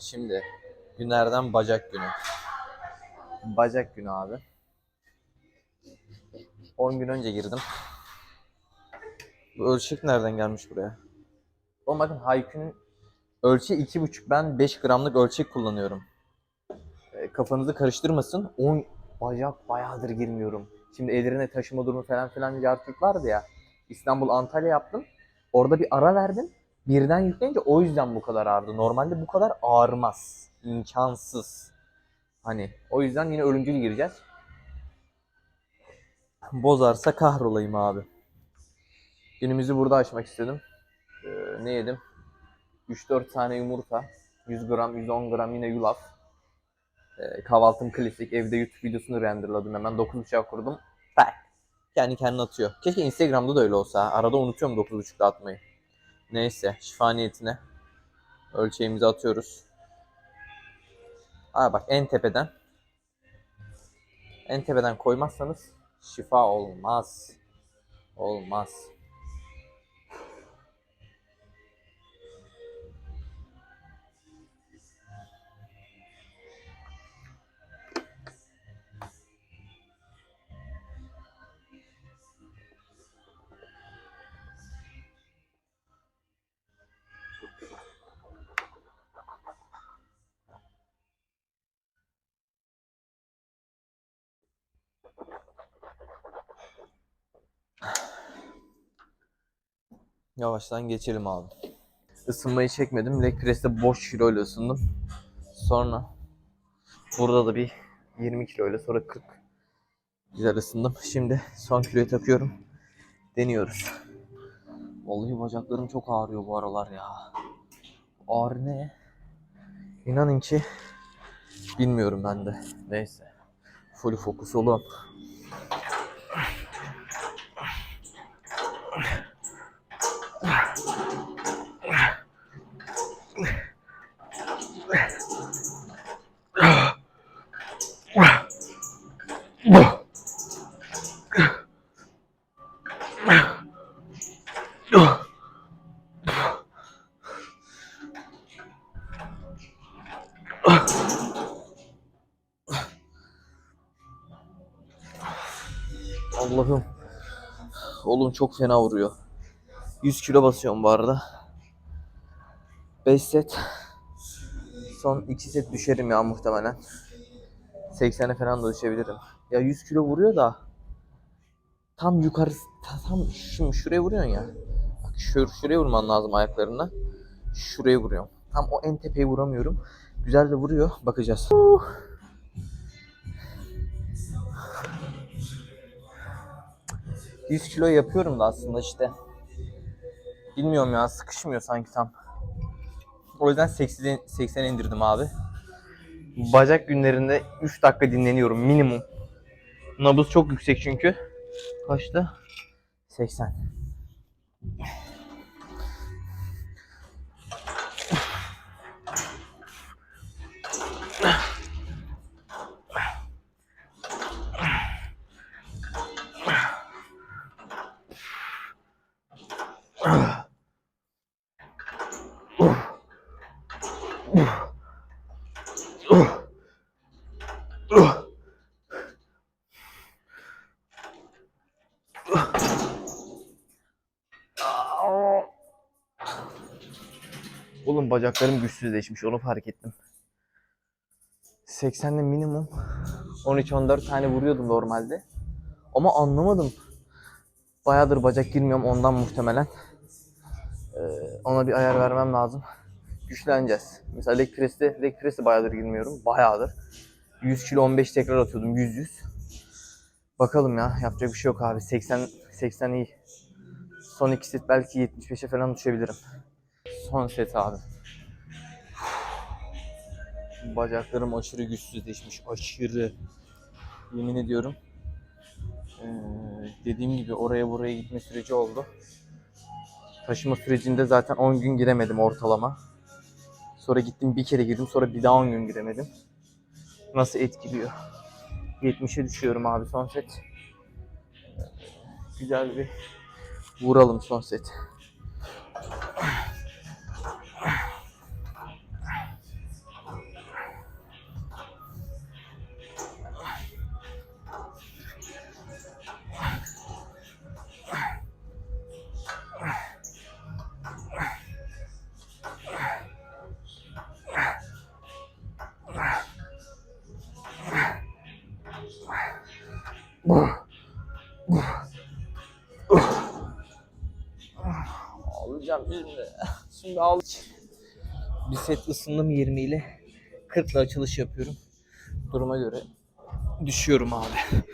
Şimdi günlerden bacak günü. Bacak günü abi. 10 gün önce girdim. Bu ölçek nereden gelmiş buraya? Oğlum bakın Haykü'nün ölçeği 2,5. Ben 5 gramlık ölçek kullanıyorum. E, kafanızı karıştırmasın. 10 bacak bayağıdır girmiyorum. Şimdi ellerine taşıma durumu falan filan yartık vardı ya. İstanbul Antalya yaptım. Orada bir ara verdim. Birden yükleyince o yüzden bu kadar ağrıdı. Normalde bu kadar ağrımaz. İmkansız. Hani o yüzden yine ölümcül gireceğiz. Bozarsa kahrolayım abi. Günümüzü burada açmak istedim. Ee, ne yedim? 3-4 tane yumurta, 100 gram, 110 gram yine yulaf. Ee, kahvaltım klasik. Evde YouTube videosunu renderladım hemen. 9 uçağı kurdum. Tak. Kendi kendine atıyor. Keşke Instagram'da da öyle olsa. Arada unutuyorum 9.30'da atmayı. Neyse şifa niyetine ölçeğimizi atıyoruz. Aa bak en tepeden en tepeden koymazsanız şifa olmaz. Olmaz. Yavaştan geçelim abi. Isınmayı çekmedim. Leg press'te boş kiloyla ısındım. Sonra burada da bir 20 kiloyla sonra 40 güzel ısındım. Şimdi son kiloyu takıyorum. Deniyoruz. Vallahi bacaklarım çok ağrıyor bu aralar ya. Ağrı ne? İnanın ki bilmiyorum ben de. Neyse. Full fokus oğlum. Allah'ım. Oğlum çok fena vuruyor. 100 kilo basıyorum bu arada. 5 set. Son 2 set düşerim ya muhtemelen. 80'e falan da düşebilirim. Ya 100 kilo vuruyor da tam yukarı ta- tam şimdi şuraya vuruyorsun ya. Bak şur, şuraya vurman lazım ayaklarına. Şuraya vuruyorum. Tam o en tepeye vuramıyorum. Güzel de vuruyor. Bakacağız. Uh. 100 kilo yapıyorum da aslında işte. Bilmiyorum ya sıkışmıyor sanki tam. O yüzden 80'e 80 indirdim abi. Bacak günlerinde 3 dakika dinleniyorum minimum. Nabız çok yüksek çünkü. Kaçtı? 80. Bacaklarım güçsüzleşmiş onu fark ettim. 80'de minimum 13-14 tane vuruyordum normalde. Ama anlamadım. Bayağıdır bacak girmiyorum ondan muhtemelen. Ee, ona bir ayar vermem lazım. Güçleneceğiz. Mesela leg press'te, leg press'te bayağıdır girmiyorum. Bayağıdır. 100 kilo 15 tekrar atıyordum 100-100. Bakalım ya yapacak bir şey yok abi. 80 80 iyi. Son iki set belki 75'e falan düşebilirim. Son set abi. Bacaklarım aşırı güçsüzleşmiş. Aşırı. Yemin ediyorum. Ee, dediğim gibi oraya buraya gitme süreci oldu. Taşıma sürecinde zaten 10 gün giremedim ortalama. Sonra gittim bir kere girdim sonra bir daha 10 gün giremedim. Nasıl etkiliyor? 70'e düşüyorum abi son set. Güzel bir vuralım son set. Alacağım şimdi. Şimdi al. Bir set ısındım 20 ile 40 ile açılış yapıyorum. Duruma göre düşüyorum abi.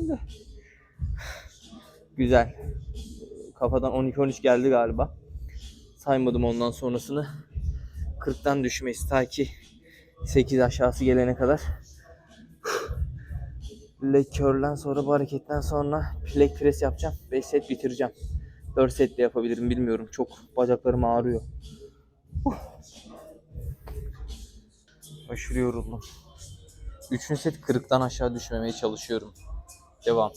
Şimdi. Güzel. Kafadan 12-13 geldi galiba. Saymadım ondan sonrasını. 40'tan düşmeyiz ta ki 8 aşağısı gelene kadar. Leg curl'den sonra bu hareketten sonra leg press yapacağım. 5 set bitireceğim. 4 set de yapabilirim bilmiyorum. Çok bacaklarım ağrıyor. Huh. Aşırı yoruldum. Üçüncü set kırıktan aşağı düşmemeye çalışıyorum. Devam.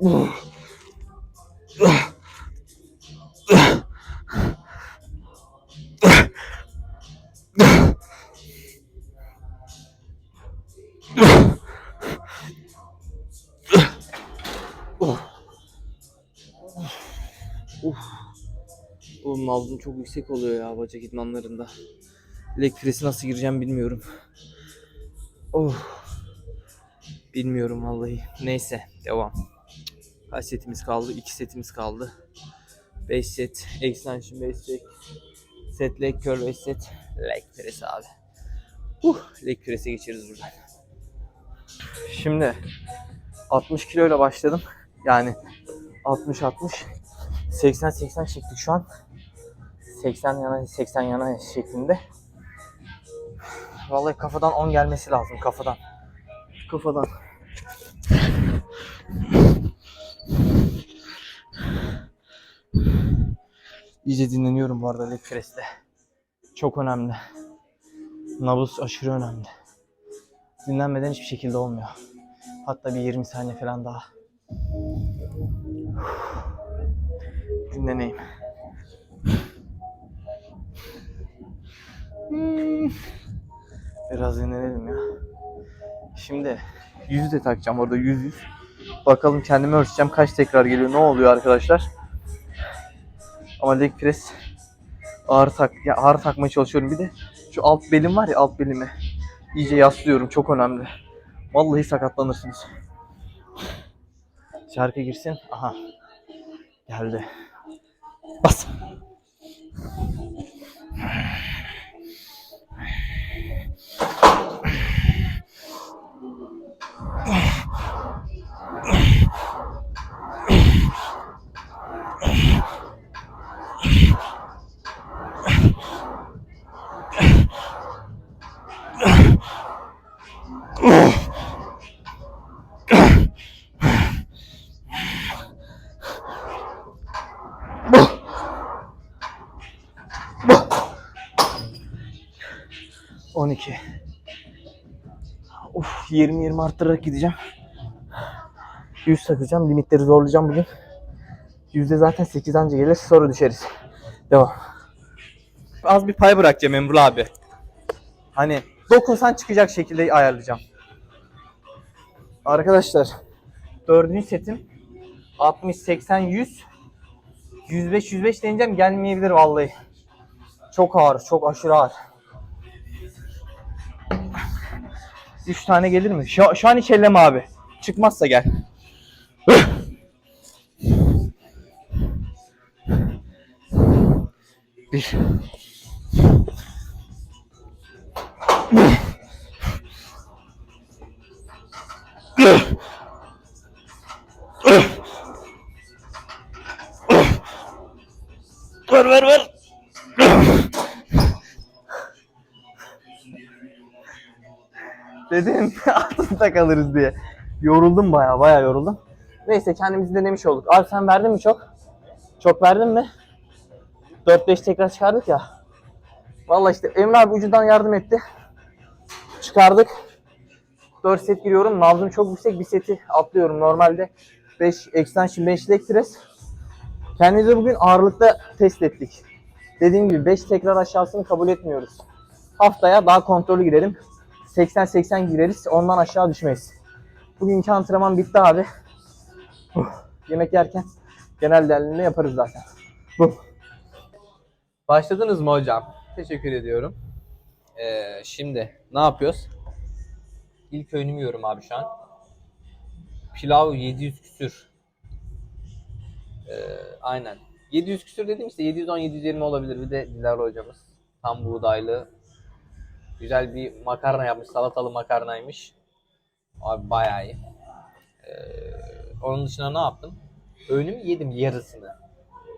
Uf. Oğlum nabzım çok yüksek oluyor ya bacak idmanlarında. Leg press'i nasıl gireceğim bilmiyorum. Oh. Bilmiyorum vallahi. Neyse devam. Kaç setimiz kaldı? 2 setimiz kaldı. 5 set. Extension 5 set. Set leg curl 5 set. Leg press abi. Uh, leg press'e geçeriz buradan. Şimdi 60 kiloyla başladım. Yani 60 60 80 80 çektik şu an. 80 yana 80 yana şeklinde. Vallahi kafadan 10 gelmesi lazım kafadan. Kafadan. İyice dinleniyorum bu arada leg press'te. Çok önemli. Nabız aşırı önemli. Dinlenmeden hiçbir şekilde olmuyor. Hatta bir 20 saniye falan daha. Dinleneyim. Biraz dinlenelim ya. Şimdi yüzü de takacağım orada yüz yüz. Bakalım kendimi ölçeceğim kaç tekrar geliyor ne oluyor arkadaşlar. Ama leg press ağır tak ya ağır takmaya çalışıyorum bir de şu alt belim var ya alt belimi iyice yaslıyorum çok önemli. Vallahi sakatlanırsınız. Şarkı girsin. Aha. Geldi. Bas. On iki. Uf 20-20 arttırarak gideceğim. 100 takacağım. Limitleri zorlayacağım bugün. Yüzde zaten 8 anca gelir. Sonra düşeriz. Devam. Az bir pay bırakacağım Emrul abi. Hani dokunsan çıkacak şekilde ayarlayacağım. Arkadaşlar dördüncü setim 60, 80, 100 105, 105 deneyeceğim gelmeyebilir vallahi. Çok ağır, çok aşırı ağır. 3 tane gelir mi? Şu, şu an hiç elleme abi. Çıkmazsa gel. Bir. Altında kalırız diye. Yoruldum baya baya yoruldum. Neyse kendimizi denemiş olduk. Abi sen verdin mi çok? Çok verdin mi? 4-5 tekrar çıkardık ya. Vallahi işte Emre abi ucundan yardım etti. Çıkardık. 4 set giriyorum. Nabzım çok yüksek. Bir seti atlıyorum. Normalde 5 extension 5 leg press. Kendimizi bugün ağırlıkta test ettik. Dediğim gibi 5 tekrar aşağısını kabul etmiyoruz. Haftaya daha kontrollü girelim. 80-80 gireriz. Ondan aşağı düşmeyiz. Bugünkü antrenman bitti abi. Uf, Yemek yerken genel değerlendirme yaparız zaten. Bu. Başladınız mı hocam? Teşekkür ediyorum. Ee, şimdi ne yapıyoruz? İlk öğünümü yiyorum abi şu an. Pilav 700 küsür. Ee, aynen. 700 küsür dedim işte 710-720 olabilir. Bir de Dilara hocamız. Tam buğdaylı. Güzel bir makarna yapmış. Salatalı makarnaymış. Abi bayağı iyi. Ee, onun dışında ne yaptım? Öğünümü yedim yarısını.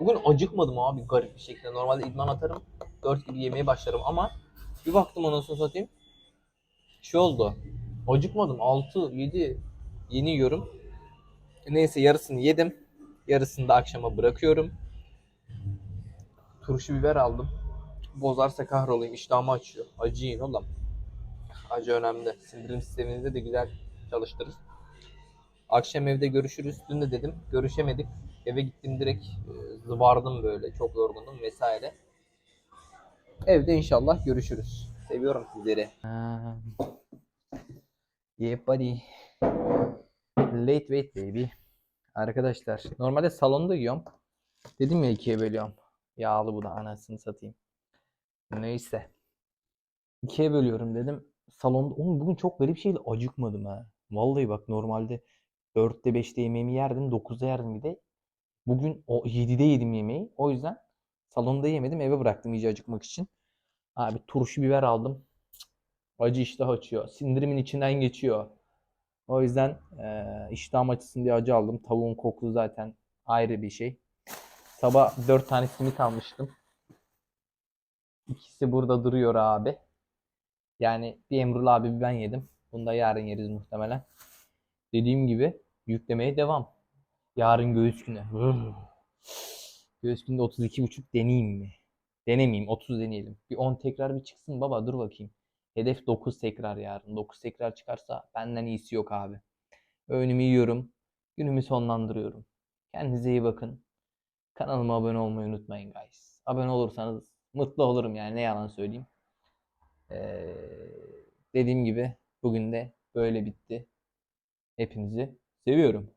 Bugün acıkmadım abi garip bir şekilde. Normalde idman atarım. 4 gibi yemeye başlarım ama bir baktım anasını satayım. Şey oldu. Acıkmadım. 6, 7 yeni yiyorum. Neyse yarısını yedim. Yarısını da akşama bırakıyorum. Turşu biber aldım. Bozarsa kahrolayım. İştahımı açıyor. Acı yiyin oğlum. Acı önemli. Sindirim sisteminizi de güzel çalıştırır. Akşam evde görüşürüz. Dün de dedim. Görüşemedik. Eve gittim direkt e, zıbardım böyle. Çok yorgundum vesaire. Evde inşallah görüşürüz. Seviyorum sizleri. Yeah buddy. Late wait baby. Arkadaşlar normalde salonda yiyorum. Dedim ya ikiye bölüyorum. Yağlı bu da anasını satayım. Neyse. İkiye bölüyorum dedim. Salonda oğlum bugün çok garip şeyle acıkmadım ha. Vallahi bak normalde 4'te 5'te yemeğimi yerdim. 9'da yerdim bir de. Bugün o 7'de yedim yemeği. O yüzden salonda yemedim. Eve bıraktım iyice acıkmak için. Abi turşu biber aldım. Acı iştah açıyor. Sindirimin içinden geçiyor. O yüzden eee iştahım açısın diye acı aldım. Tavuğun kokusu zaten ayrı bir şey. Sabah 4 tane simit almıştım. İkisi burada duruyor abi. Yani bir Emrul abi bir ben yedim. Bunu da yarın yeriz muhtemelen. Dediğim gibi yüklemeye devam. Yarın göğüs günü. Göğüs günde 32,5 deneyeyim mi? Denemeyeyim 30 deneyelim. Bir 10 tekrar bir çıksın baba dur bakayım. Hedef 9 tekrar yarın. 9 tekrar çıkarsa benden iyisi yok abi. Öğünümü yiyorum. Günümü sonlandırıyorum. Kendinize iyi bakın. Kanalıma abone olmayı unutmayın guys. Abone olursanız mutlu olurum yani ne yalan söyleyeyim. Ee, dediğim gibi bugün de böyle bitti. Hepinizi seviyorum.